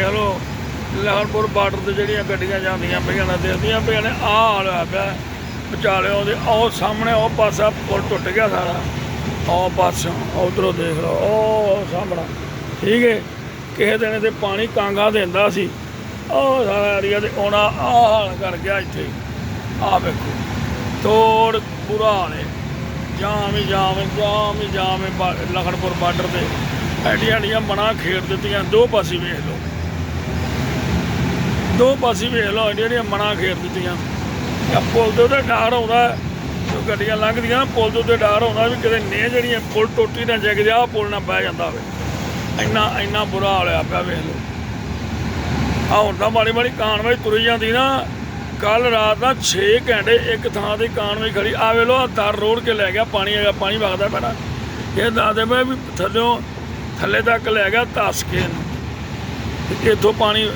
ਦੇਖ ਲਓ ਲਾਹੌਰਪੁਰ ਬਾਰਡਰ ਤੇ ਜਿਹੜੀਆਂ ਗੱਡੀਆਂ ਜਾਂਦੀਆਂ ਪਈਆਂ ਨੇ ਦੇਖਦੀਆਂ ਪਈਆਂ ਨੇ ਆਹ ਹਾਲ ਹੋਇਆ ਪਿਆ। ਵਿਚਾਲਿਓ ਦੇ ਉਹ ਸਾਹਮਣੇ ਉਹ ਪਾਸਾ ਪੁਲ ਟੁੱਟ ਗਿਆ ਸਾਰਾ। ਉਹ ਪਾਸੋਂ ਉਧਰੋਂ ਦੇਖ ਲਓ ਉਹ ਸਾਹਮਣਾ। ਠੀਕ ਹੈ ਕਿਸੇ ਦਿਨ ਤੇ ਪਾਣੀ ਕਾਂਗਾ ਦਿੰਦਾ ਸੀ। ਉਹ ਸਾਰਾ ਏਰੀਆ ਤੇ ਆਉਣਾ ਆਹ ਹਾਲ ਕਰ ਗਿਆ ਇੱਥੇ। ਆਹ ਵੇਖੋ ਤੋੜ ਬੁਰਾ ਹਾਲ ਹੈ ਜਾਮ ਹੀ ਜਾਮ ਹੈ, ਜਾਮ ਹੀ ਜਾਮ ਹੈ ਲਖਨਪੁਰ ਬਾਰਡਰ ਤੇ। ਐਡੀਆਂ ਐਡੀਆਂ ਬਣਾ ਖੇਡ ਦਿੱਤੀਆਂ ਦੋ ਪਾਸੇ ਵੇਖ ਲਓ। ਦੋ ਪਾਸੇ ਵੇਖ ਲਓ ਐਡੀਆਂ ਐਡੀਆਂ ਮਣਾ ਖੇਡ ਦਿੱਤੀਆਂ। ਆ ਪੁਲ ਦੇ ਉੱਤੇ ਡਰ ਆਉਂਦਾ, ਜੋ ਗੱਡੀਆਂ ਲੰਘਦੀਆਂ ਨਾ ਪੁਲ ਦੇ ਉੱਤੇ ਡਰ ਆਉਂਦਾ ਵੀ ਕਿਤੇ ਨੇ ਜਿਹੜੀਆਂ ਪੁਲ ਟੁੱਟੀ ਨਾ ਜਾਏ ਕਿਤੇ ਪੁਲ ਨਾ ਬਹਿ ਜਾਂਦਾ ਹੋਵੇ। ਇੰਨਾ ਇੰਨਾ ਬੁਰਾ ਹਾਲਿਆ ਪਿਆ ਵੇਖ ਲਓ। ਆ ਹੁਣ ਤਾਂ ਮਾੜੀ ਮਾੜੀ ਕਾਨਵਾਈ ਤੁਰੀ ਜਾਂਦੀ ਨਾ ਕੱਲ ਰਾਤ ਦਾ 6 ਘੰਟੇ ਇੱਕ ਥਾਂ ਤੇ ਕਾਨਵਾਈ ਖੜੀ ਆ ਵੇ ਲੋ ਦਰ ਰੋੜ ਕੇ ਲੈ ਗਿਆ, ਪਾਣੀ ਹੈਗਾ, ਪਾਣੀ ਵਗਦਾ ਪੈਣਾ ਇਹ ਦੱਸਦੇ ਪਏ ਵੀ ਥੱਲਿਓਂ, ਥੱਲੇ ਤੱਕ ਲੈ ਗਿਆ ਧੱਸ ਕੇ। ਇਹਨੂੰ। ਇੱਥੋਂ ਪਾਣੀ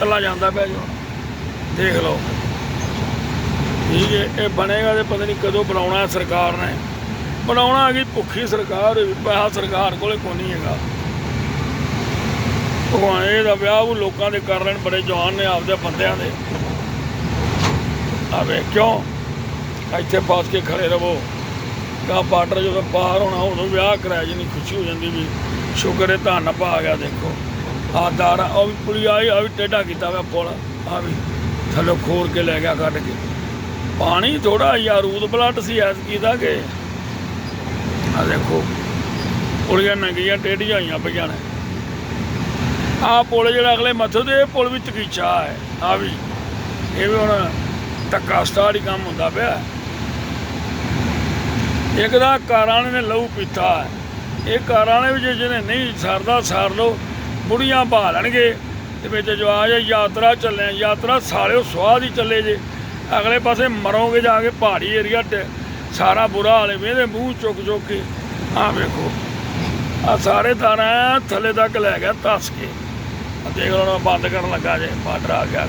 ਤਲਾ ਜਾਂਦਾ ਪਿਆ ਜੋ। ਦੇਖ ਲਓ। ਠੀਕ ਹੈ, ਇਹ ਬਣੇਗਾ ਤੇ ਪਤਾ ਨਹੀਂ ਕਦੋਂ ਬਣਾਉਣਾ ਸਰਕਾਰ ਨੇ। ਬਣਾਉਣਾ ਹੈਗੀ ਭੁੱਖੀ ਸਰਕਾਰ, ਪੈਸਾ ਸਰਕਾਰ ਕੋਲੇ ਕੋਈ ਨਹੀਂ ਹੈਗਾ। ਭਗਵਾਨ ਇਹਦਾ ਵਿਆਹ ਉਹ ਲੋਕਾਂ ਦੇ ਕਰ ਲੈਣ, ਬੜੇ ਜਵਾਨ ਨੇ ਆਪਦੇ ਬੰਦਿਆਂ ਦੇ। ਆਵੇ ਕਿਉਂ? ਇੱਥੇ ਫਸ ਕੇ ਖੜੇ ਰਵੋ ਕਾ ਬਾਰਡਰ ਜਦੋਂ ਪਾਰ ਹੋਣਾ, ਉਦੋਂ ਵਿਆਹ ਕਰਾਇਆ ਜਿੰਨੀ ਖੁਸ਼ੀ ਹੋ ਜਾਂਦੀ ਵੀ ਸ਼ੁਕਰ ਹੈ, ਧੰਨ ਪਾ ਆ ਗਿਆ ਦੇਖੋ। ਆਹ ਦਾਰਾ ਉਹ ਵੀ ਪੁਲੀ ਆਈ ਆ ਵੀ ਟੇਢਾ ਕੀਤਾ ਵਾ ਪੁਲ। ਆ ਵੀ ਥੱਲੇ ਖੋਰ ਕੇ ਲੈ ਗਿਆ ਕੱਢ ਕੇ। ਪਾਣੀ ਥੋੜਾ ਯਾਰ ਰੂਦ ਸੀ ਐਸ ਕੀਤਾ ਕਿ। ਆ ਦੇਖੋ, ਪੁਲੀਆਂ ਨੰਗੀਆਂ, ਟੇਢੀਆਂ ਹੋਈਆਂ ਪਈਆਂ ਨੇ। ਆਹ ਪੁਲ ਜਿਹੜਾ ਅਗਲੇ ਮੱਥੇ ਤੇ, ਇਹ ਪੁਲ ਵੀ ਤਕੀਚਾ ਹੈ। ਆ ਵੀ, ਇਹ ਵੀ ਹੁਣ ਧੱਕਾ ਸਟਾਰ ਹੀ ਕੰਮ ਹੁੰਦਾ ਪਿਆ। ਇੱਕ ਦਾ ਕਾਰਾਂ ਨੇ ਲਹੂ ਪੀਤਾ ਇਹ ਕਾਰਾਂ ਨੇ ਵੀ ਜੇ ਜਿਹਨੇ ਨਹੀਂ ਸਰਦਾ, ਸਾਰ ਲੋ ਬੁੜੀਆਂ ਬਹਾ ਲੈਣਗੇ ਤੇ ਵਿੱਚ ਜਵਾਜ ਯਾਤਰਾ ਚੱਲੇ, ਯਾਤਰਾ ਸਾਲਿਓ ਸਵਾਦ ਦੀ ਚੱਲੇ ਜੇ। ਅਗਲੇ ਪਾਸੇ ਮਰੋਗੇ ਜਾ ਕੇ ਪਹਾੜੀ ਏਰੀਆ ਤੇ। ਸਾਰਾ ਬੁਰਾ ਹਾਲੇ ਹੈ ਵੇਦੇ ਮੂੰਹ ਚੁੱਕ ਚੁੱਕ ਕੇ। ਆਹ ਵੇਖੋ ਆ ਸਾਰੇ ਤਾਰਾਂ ਥੱਲੇ ਤੱਕ ਲੈ ਗਿਆ ਤਸ ਕੇ। ਆ ਦੇਖ ਲਓ, ਬੰਦ ਕਰਨ ਲੱਗਾ ਜੇ, ਬਾਰਡਰ ਆ ਗਿਆ।